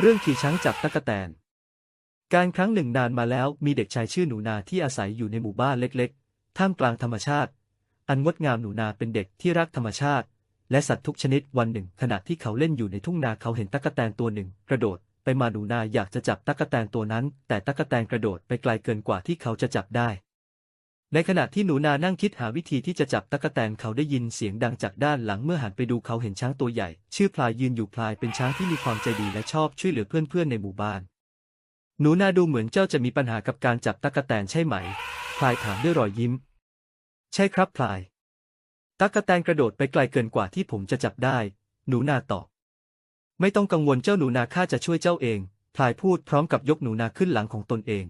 เรื่องขี่ช้างจับตั๊กแตน การครั้งหนึ่งนานมาแล้วมีเด็กชายชื่อหนูนาที่อาศัยอยู่ในหมู่บ้านเล็กๆ ท่ามกลางธรรมชาติ อันงดงามหนูนาเป็นเด็กที่รักธรรมชาติ และสัตว์ทุกชนิดวันหนึ่ง ขณะที่เขาเล่นอยู่ในทุ่งนาเขาเห็นตั๊กแตนตัวหนึ่ง กระโดดไปมาหนูนาอยากจะจับตั๊กแตนตัวนั้น แต่ตั๊กแตนกระโดดไปไกลเกินกว่าที่เขาจะจับได้ ในขณะที่หนูนานั่งคิดหาวิธีที่จะจับตั๊กแตนเขาได้ยินเสียงดังจากด้านหลังเมื่อหันไปดูเขาเห็นช้างตัวใหญ่ ชื่อพลายยืนอยู่พลายเป็นช้างที่มีความใจดีและชอบช่วยเหลือเพื่อนๆในหมู่บ้าน หนูนาดูเหมือนเจ้าจะมีปัญหากับการจับตั๊กแตนใช่ไหม พลายถามด้วยรอยยิ้ม ใช่ครับพลายตั๊กแตนกระโดดไปไกลเกินกว่าที่ผมจะจับได้ หนูนาตอบไม่ต้องกังวลเจ้าหนูนาข้าจะช่วยเจ้าเองพลายพูดพร้อมกับยกหนูนาขึ้นหลังของตนเอง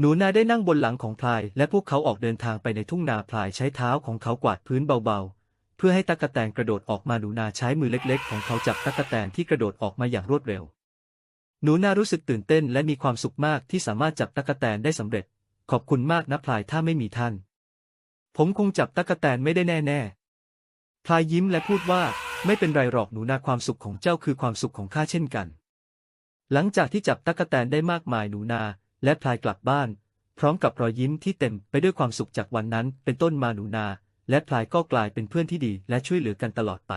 หนูนาได้นั่งบนหลังของพลาย และพวกเขาออกเดินทางไปในทุ่งนาพลายใช้เท้าของเขากวาดพื้นเบาๆ เพื่อให้ตั๊กแตนกระโดดออกมาหนูนาใช้มือเล็กๆ ของเขาจับตั๊กแตนที่กระโดดออกมาอย่างรวดเร็ว หนูนารู้สึกตื่นเต้นและมีความสุขมากที่สามารถจับตั๊กแตนได้สำเร็จ ขอบคุณมากนะพลายถ้าไม่มีท่าน ผมคงจับตั๊กแตนไม่ได้แน่ๆพลายยิ้มและพูดว่า ไม่เป็นไรหรอกหนูนาความสุขของเจ้าคือความสุขของข้าเช่นกัน หลังจากที่จับตั๊กแตนได้มากมายหนูนา และพลายกลับบ้าน พร้อมกับรอยยิ้มที่เต็มไปด้วยความสุขจากวันนั้นเป็นต้นมาหนูนา และพลายก็กลายเป็นเพื่อนที่ดีและช่วยเหลือกันตลอดไป